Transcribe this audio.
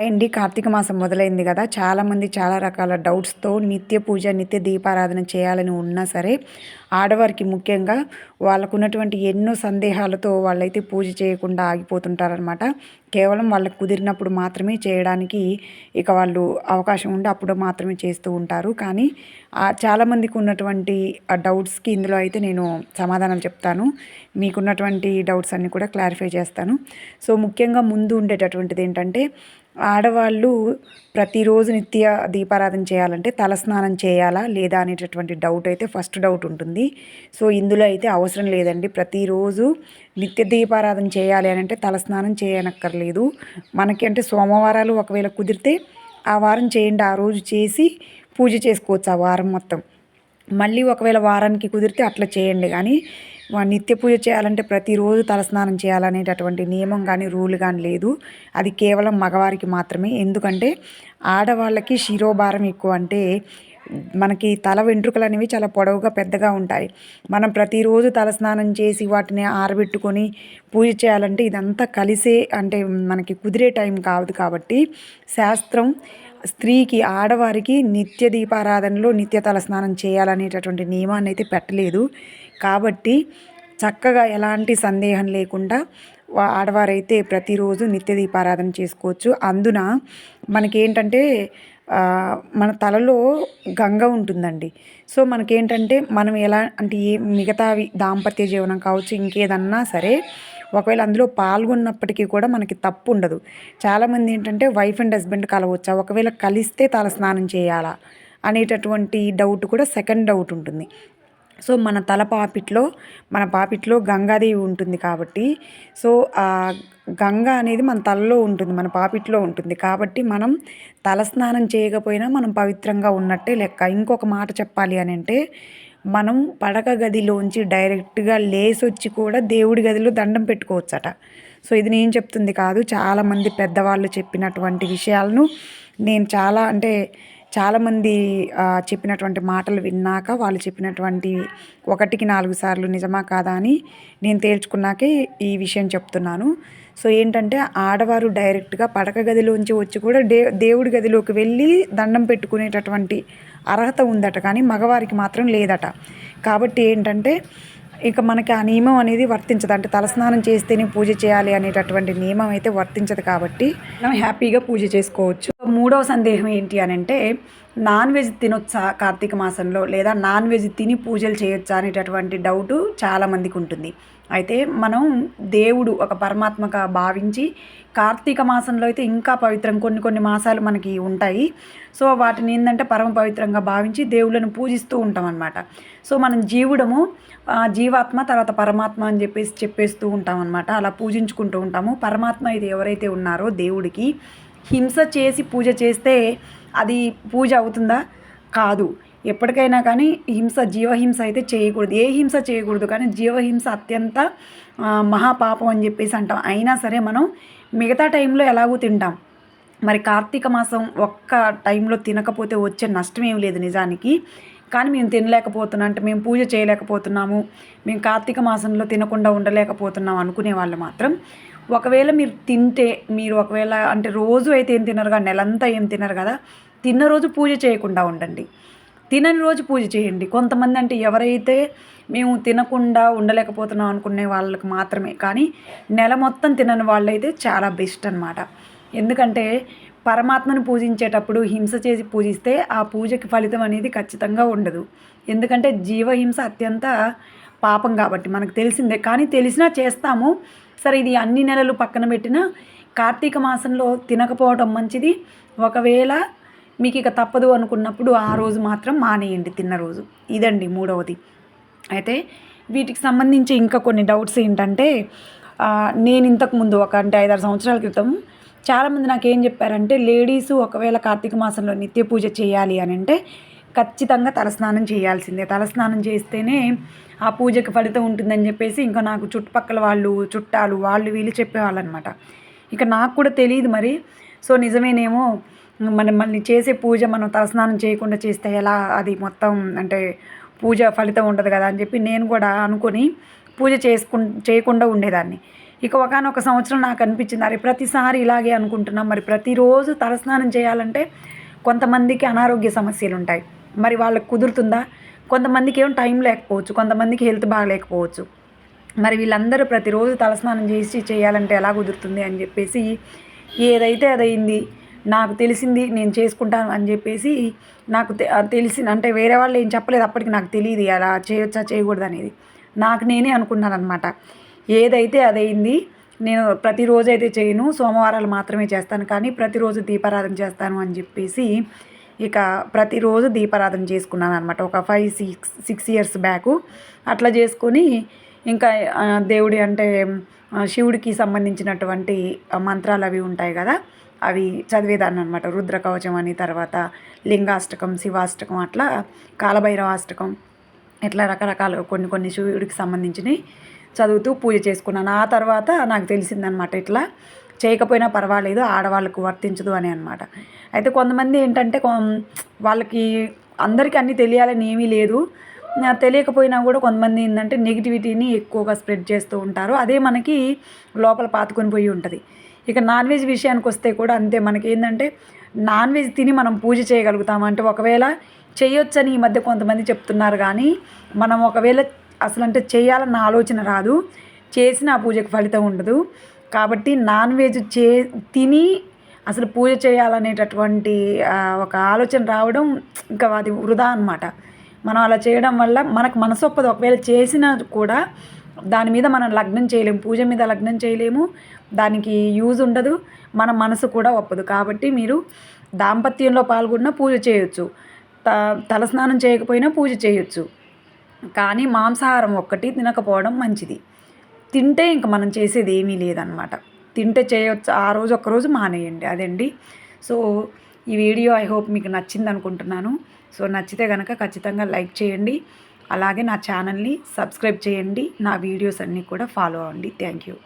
అండి. కార్తీక మాసం మొదలైంది కదా. చాలామంది చాలా రకాల డౌట్స్తో నిత్య పూజ నిత్య దీపారాధన చేయాలని ఉన్నా సరే ఆడవారికి ముఖ్యంగా వాళ్ళకు ఉన్నటువంటి ఎన్నో సందేహాలతో వాళ్ళైతే పూజ చేయకుండా ఆగిపోతుంటారనమాట కేవలం వాళ్ళకి కుదిరినప్పుడు మాత్రమే చేయడానికి ఇక వాళ్ళు అవకాశం ఉండి అప్పుడు మాత్రమే చేస్తూ ఉంటారు. కానీ చాలామందికి ఉన్నటువంటి డౌట్స్కి ఇందులో అయితే నేను సమాధానం చెప్తాను. మీకున్నటువంటి డౌట్స్ అన్నీ కూడా క్లారిఫై చేస్తాను. సో ముఖ్యంగా ముందు ఉండేటటువంటిది ఏంటంటే ఆడవాళ్ళు ప్రతిరోజు నిత్య దీపారాధన చేయాలంటే తలస్నానం చేయాలా లేదా అనేటటువంటి డౌట్ అయితే ఫస్ట్ డౌట్ ఉంటుంది. సో ఇందులో అయితే అవసరం లేదండి. ప్రతిరోజు నిత్య దీపారాధన చేయాలి అని అంటే తలస్నానం చేయనక్కర్లేదు. మనకి అంటే సోమవారాలు ఒకవేళ కుదిరితే ఆ వారం చేయండి. ఆ రోజు చేసి పూజ చేసుకోవచ్చు ఆ వారం మొత్తం. మళ్ళీ ఒకవేళ వారానికి కుదిరితే అట్లా చేయండి. కానీ నిత్య పూజ చేయాలంటే ప్రతిరోజు తలస్నానం చేయాలనేటటువంటి నియమం కానీ రూల్ కానీ లేదు. అది కేవలం మగవారికి మాత్రమే. ఎందుకంటే ఆడవాళ్ళకి శిరోభారం ఎక్కువ అంటే మనకి తల వెంట్రుకలు అనేవి చాలా పొడవుగా పెద్దగా ఉంటాయి. మనం ప్రతిరోజు తలస్నానం చేసి వాటిని ఆరబెట్టుకొని పూజ చేయాలంటే ఇదంతా కలిసే అంటే మనకి కుదిరే టైం కాదు కాబట్టి శాస్త్రం స్త్రీకి ఆడవారికి నిత్య దీపారాధనలో నిత్య తలస్నానం చేయాలనేటటువంటి నియమాన్ని అయితే పెట్టలేదు. కాబట్టి చక్కగా ఎలాంటి సందేహం లేకుండా ఆడవారైతే ప్రతిరోజు నిత్య దీపారాధన చేసుకోవచ్చు. అందున మనకేంటంటే మన తలలో గంగ ఉంటుందండి. సో మనకేంటంటే మనం ఎలా అంటే ఏ మిగతావి దాంపత్య జీవనం కావచ్చు ఇంకేదన్నా సరే ఒకవేళ అందులో పాల్గొన్నప్పటికీ కూడా మనకి తప్పు ఉండదు చాలామంది ఏంటంటే వైఫ్ అండ్ హస్బెండ్ కలవచ్చా? ఒకవేళ కలిస్తే తల స్నానం చేయాలా? అనేటటువంటి డౌట్ కూడా సెకండ్ డౌట్ ఉంటుంది. సో మన తల పాపిట్లో మన పాపిట్లో గంగాదేవి ఉంటుంది కాబట్టి సో ఆ గంగ అనేది మన తలలో ఉంటుంది మన పాపిట్లో ఉంటుంది. కాబట్టి మనం తలస్నానం చేయకపోయినా మనం పవిత్రంగా ఉన్నట్టే లెక్క. ఇంకొక మాట చెప్పాలి అని అంటే మనం పడక గదిలోంచి డైరెక్ట్గా లేసొచ్చి కూడా దేవుడి గదిలో దండం పెట్టుకోవచ్చట. సో ఇది నేను చెప్తుంది కాదు. చాలామంది పెద్దవాళ్ళు చెప్పినటువంటి విషయాలను నేను చాలా అంటే చాలామంది చెప్పినటువంటి మాటలు విన్నాక వాళ్ళు చెప్పినటువంటి ఒకటికి నాలుగు సార్లు నిజమా కాదా అని నేను తేల్చుకున్నాకే ఈ విషయం చెప్తున్నాను. సో ఏంటంటే ఆడవారు డైరెక్ట్గా పడక గదిలోంచి వచ్చి కూడా దే దేవుడి గదిలోకి వెళ్ళి దండం పెట్టుకునేటటువంటి అర్హత ఉందట కానీ మగవారికి మాత్రం లేదట. కాబట్టి ఏంటంటే ఇక మనకి ఆ నియమం అనేది వర్తించదు. అంటే తలస్నానం చేస్తేనే పూజ చేయాలి అనేటటువంటి నియమం అయితే వర్తించదు కాబట్టి మనం హ్యాపీగా పూజ చేసుకోవచ్చు. మూడవ సందేహం ఏంటి అని అంటే నాన్ వెజ్ తినొచ్చా కార్తీక మాసంలో లేదా నాన్ వెజ్ తిని పూజలు చేయొచ్చా అనేటటువంటి డౌటు చాలామందికి ఉంటుంది. అయితే మనం దేవుడు ఒక పరమాత్మగా భావించి కార్తీక మాసంలో అయితే ఇంకా పవిత్రం కొన్ని కొన్ని మాసాలు మనకి ఉంటాయి. సో వాటిని ఏంటంటే పరమ పవిత్రంగా భావించి దేవుళ్ళను పూజిస్తూ ఉంటాం అనమాట సో మనం జీవుడము జీవాత్మ తర్వాత పరమాత్మ అని చెప్పేసి చెప్పేస్తూ ఉంటాం అనమాట అలా పూజించుకుంటూ ఉంటాము. పరమాత్మ ఇది ఎవరైతే ఉన్నారో దేవుడికి హింస చేసి పూజ చేస్తే అది పూజ అవుతుందా? కాదు. ఎప్పటికైనా కానీ హింస జీవహింస అయితే చేయకూడదు. ఏ హింస చేయకూడదు? కానీ జీవహింస అత్యంత మహాపాపం అని చెప్పేసి అంటాం. అయినా సరే మనం మిగతా టైంలో ఎలాగూ తింటాం. మరి కార్తీక మాసం ఒక్క టైంలో తినకపోతే వచ్చే నష్టం ఏం లేదు నిజానికి. కానీ మేము తినలేకపోతున్నాం. అంటే మేము పూజ చేయలేకపోతున్నాము. మేము కార్తీక మాసంలో తినకుండా ఉండలేకపోతున్నాం అనుకునే వాళ్ళు మాత్రం ఒకవేళ మీరు తింటే మీరు ఒకవేళ అంటే రోజు అయితే ఏం తినరు కదా నెలంతా ఏం తినరు కదా తిన్న రోజు పూజ చేయకుండా ఉండండి. తినని రోజు పూజ చేయండి. కొంతమంది అంటే ఎవరైతే మేము తినకుండా ఉండలేకపోతున్నాం అనుకునే వాళ్ళకి మాత్రమే కానీ నెల మొత్తం తినని వాళ్ళైతే చాలా బెస్ట్ అనమాట ఎందుకంటే పరమాత్మను పూజించేటప్పుడు హింస చేసి పూజిస్తే ఆ పూజకి ఫలితం అనేది ఖచ్చితంగా ఉండదు. ఎందుకంటే జీవహింస అత్యంత పాపం కాబట్టి మనకు తెలిసిందే. కానీ తెలిసినా చేస్తాము సరే ఇది అన్ని నెలలు పక్కన పెట్టిన కార్తీక మాసంలో తినకపోవడం మంచిది. ఒకవేళ మీకు ఇక తప్పదు అనుకున్నప్పుడు ఆ రోజు మాత్రం మానేయండి తిన్న రోజు. ఇదండి మూడవది. అయితే వీటికి సంబంధించి ఇంకా కొన్ని డౌట్స్ ఏంటంటే నేను ఇంతకుముందు ఒక అంటే ఐదారు సంవత్సరాల క్రితం చాలామంది నాకు ఏం చెప్పారంటే లేడీస్ ఒకవేళ కార్తీక మాసంలో నిత్య పూజ చేయాలి అని అంటే ఖచ్చితంగా తలస్నానం చేయాల్సిందే. తలస్నానం చేస్తేనే ఆ పూజకి ఫలితం ఉంటుందని చెప్పేసి ఇంకా నాకు చుట్టుపక్కల వాళ్ళు చుట్టాలు వాళ్ళు వీళ్ళు చెప్పేవాళ్ళు అనమాట ఇక నాకు కూడా తెలియదు మరి. సో నిజమేనేమో మనం మళ్ళీ చేసే పూజ మనం తలస్నానం చేయకుండా చేస్తే ఎలా అది మొత్తం అంటే పూజ ఫలితం ఉండదు కదా అని చెప్పి నేను కూడా అనుకొని పూజ చేసుకు చేయకుండా ఉండేదాన్ని. ఇక ఒకనొక సంవత్సరం నాకు అనిపించింది అరే ప్రతిసారి ఇలాగే అనుకుంటున్నాం మరి ప్రతిరోజు తలస్నానం చేయాలంటే కొంతమందికి అనారోగ్య సమస్యలు ఉంటాయి మరి వాళ్ళకి కుదురుతుందా? కొంతమందికి ఏం టైం లేకపోవచ్చు కొంతమందికి హెల్త్ బాగలేకపోవచ్చు. మరి వీళ్ళందరూ ప్రతిరోజు తలస్నానం చేసి చేయాలంటే ఎలా కుదురుతుంది అని చెప్పేసి ఏదైతే అదైంది నాకు తెలిసింది నేను చేసుకుంటాను అని చెప్పేసి నాకు తె- అంటే వేరే వాళ్ళు ఏం చెప్పలేదు అప్పటికి నాకు తెలియదు అలా చేయొచ్చా చేయకూడదు అనేది. నాకు నేనే అనుకున్నాను అనమాట ఏదైతే అదైంది నేను ప్రతిరోజు అయితే చేయను సోమవారాలు మాత్రమే చేస్తాను కానీ ప్రతిరోజు దీపారాధన చేస్తాను అని చెప్పేసి ఇక ప్రతిరోజు దీపారాధన చేసుకున్నాను అనమాట ఒక five six six years back అట్లా చేసుకొని ఇంకా దేవుడి అంటే శివుడికి సంబంధించినటువంటి మంత్రాలు అవి ఉంటాయి కదా అవి చదివేదాన్ని అనమాట రుద్రకవచం అని తర్వాత లింగాష్టకం శివాష్టకం అట్లా కాలభైరవాష్టకం ఇట్లా రకరకాల కొన్ని కొన్ని శివుడికి సంబంధించినవి చదువుతూ పూజ చేసుకున్నాను. ఆ తర్వాత నాకు తెలిసిందనమాట ఇట్లా చేయకపోయినా పర్వాలేదు ఆడవాళ్ళకు వర్తించదు అని అనమాట అయితే కొంతమంది ఏంటంటే వాళ్ళకి అందరికీ అన్నీ తెలియాలని ఏమీ లేదు. తెలియకపోయినా కూడా కొంతమంది ఏంటంటే నెగిటివిటీని ఎక్కువగా స్ప్రెడ్ చేస్తూ ఉంటారు. అదే మనకి లోపల పాతుకొని పోయి ఉంటుంది. ఇక నాన్ వెజ్ విషయానికి వస్తే కూడా అంతే. మనకి ఏంటంటే నాన్ వెజ్ తిని మనం పూజ చేయగలుగుతాం. అంటే ఒకవేళ చేయొచ్చని ఈ మధ్య కొంతమంది చెప్తున్నారు కానీ మనం ఒకవేళ అసలు అంటే చేయాలన్న ఆలోచన రాదు. చేసిన ఆ పూజకు ఫలితం ఉండదు. కాబట్టి నాన్ వెజ్ చే తిని అసలు పూజ చేయాలనేటటువంటి ఒక ఆలోచన రావడం ఇంకా అది వృధా అనమాట మనం అలా చేయడం వల్ల మనకు మనసు ఒప్పదు. ఒకవేళ చేసినా కూడా దాని మీద మనం లగ్నం చేయలేము పూజ మీద లగ్నం చేయలేము. దానికి యూజ్ ఉండదు. మన మనసు కూడా ఒప్పదు. కాబట్టి మీరు దాంపత్యంలో పాల్గొన్న పూజ చేయొచ్చు. త తలస్నానం చేయకపోయినా పూజ చేయొచ్చు. కానీ మాంసాహారం ఒక్కటి తినకపోవడం మంచిది. తింటే ఇంక మనం చేసేది ఏమీ లేదనమాట తింటే చేయవచ్చు ఆ రోజు ఒక్కరోజు మానేయండి అదండి. సో ఈ వీడియో ఐ హోప్ మీకు నచ్చింది అనుకుంటున్నాను సో నచ్చితే కనుక ఖచ్చితంగా లైక్ చేయండి. అలాగే నా ఛానల్ని సబ్స్క్రైబ్ చేయండి. నా వీడియోస్ అన్నీ కూడా ఫాలో అవ్వండి. Thank you.